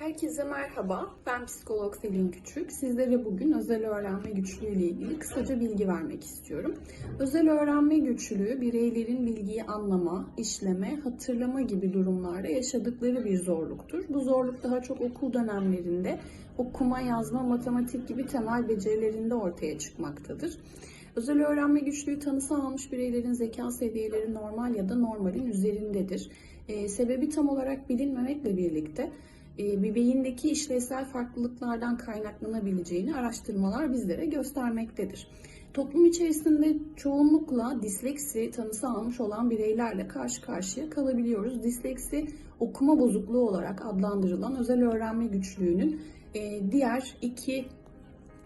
Herkese merhaba, ben psikolog Selin Küçük. Sizlere bugün özel öğrenme güçlüğü ile ilgili kısaca bilgi vermek istiyorum. Özel öğrenme güçlüğü, bireylerin bilgiyi anlama, işleme, hatırlama gibi durumlarda yaşadıkları bir zorluktur. Bu zorluk daha çok okul dönemlerinde okuma, yazma, matematik gibi temel becerilerinde ortaya çıkmaktadır. Özel öğrenme güçlüğü tanısı almış bireylerin zeka seviyeleri normal ya da normalin üzerindedir. Ee, sebebi tam olarak bilinmemekle birlikte e, bir beyindeki işlevsel farklılıklardan kaynaklanabileceğini araştırmalar bizlere göstermektedir. Toplum içerisinde çoğunlukla disleksi tanısı almış olan bireylerle karşı karşıya kalabiliyoruz. Disleksi okuma bozukluğu olarak adlandırılan özel öğrenme güçlüğünün e, diğer iki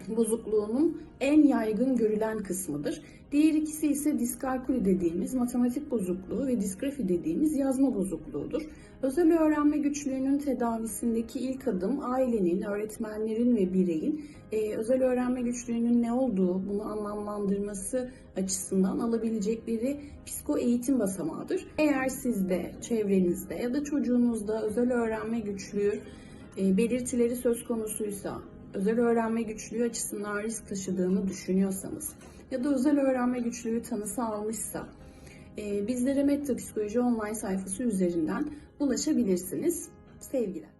bozukluğunun en yaygın görülen kısmıdır. Diğer ikisi ise diskalkuli dediğimiz matematik bozukluğu ve disgrafi dediğimiz yazma bozukluğudur. Özel öğrenme güçlüğünün tedavisindeki ilk adım ailenin, öğretmenlerin ve bireyin e, özel öğrenme güçlüğünün ne olduğu, bunu anlamlandırması açısından alabilecekleri psiko eğitim basamağıdır. Eğer sizde, çevrenizde ya da çocuğunuzda özel öğrenme güçlüğü e, belirtileri söz konusuysa, özel öğrenme güçlüğü açısından risk taşıdığını düşünüyorsanız ya da özel öğrenme güçlüğü tanısı almışsa e, bizlere Metta Psikoloji online sayfası üzerinden ulaşabilirsiniz. Sevgiler.